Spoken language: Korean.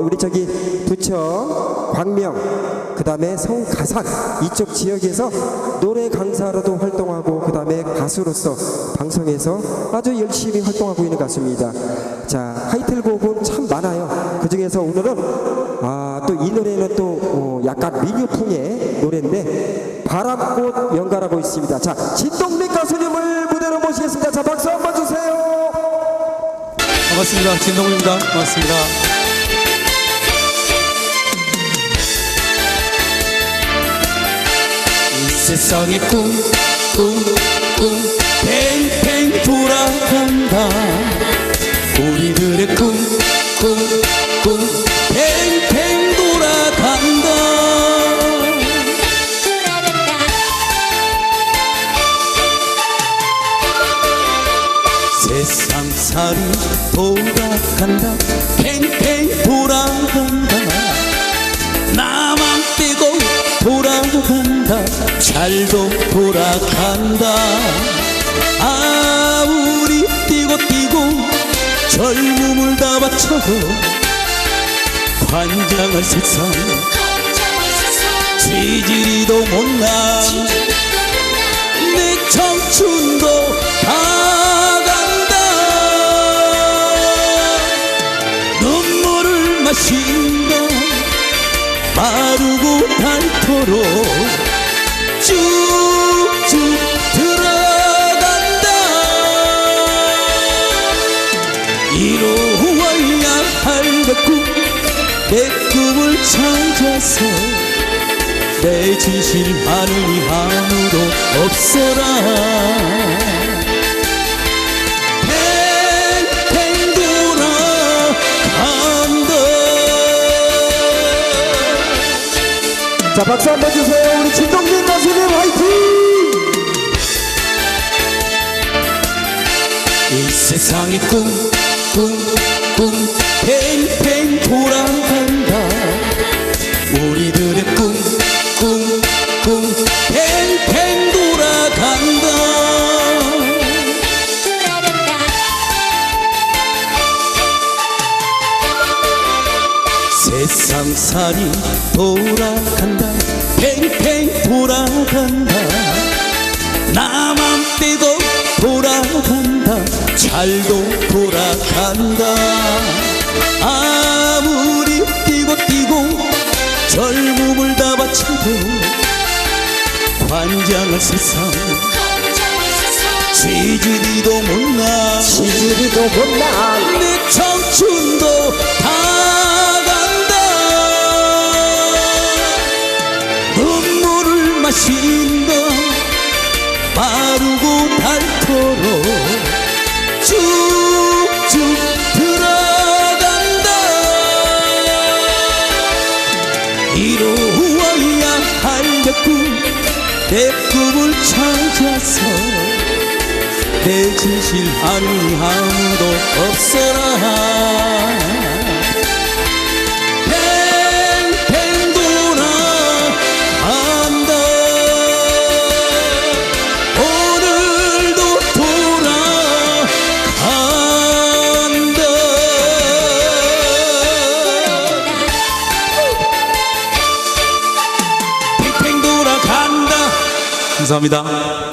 우리 저기 부천, 광명, 그 다음에 서울 가산 이쪽 지역에서 노래 강사로도 활동하고 그 다음에 가수로서 방송에서 아주 열심히 활동하고 있는 가수입니다. 자, 타이틀곡은 참 많아요. 그 중에서 오늘은 아, 또 이 노래는 또 어, 약간 민요풍의 노래인데 바람꽃 연가라고 있습니다. 자, 진동민 가수님을 무대로 모시겠습니다. 자, 박수 한번 주세요. 반갑습니다. 진동우입니다. 반갑습니다. 세상의 꿈, 꿈, 꿈, 팽팽 돌아간다. 우리들의 꿈, 꿈, 꿈, 팽팽 돌아간다. 세상살이 돌아간다 팽팽 돌아간다 돌아간다 잘도 돌아간다. 아 우리 뛰고 뛰고 젊음을 다 바쳐도 관장한 세상 지지리도 못나 내 청춘도 다 간다. 눈물을 마신다 마르고 닳도록 쭉쭉 들어간다. 이루어야 할내 꿈 내 꿈을 찾아서 내 진실 하늘이 아무도 없어라 자, 박수 한번 주세요. 우리 진동민 가수님 화이팅! 이 세상의 꿈, 꿈, 꿈, 팽팽 돌아간다. 세상살이 돌아간다. 팽팽 돌아간다. 나만 빼고 돌아간다 잘도 돌아간다 아무리 뛰고 뛰고 젊음을 다 바쳐도 관장한 세상 지지리도 못나 지지리도 못나 내 청춘도 이루어야 할내 꿈, 내 꿈을 찾아서 내 진실 아니 아무도 없어라 감사합니다.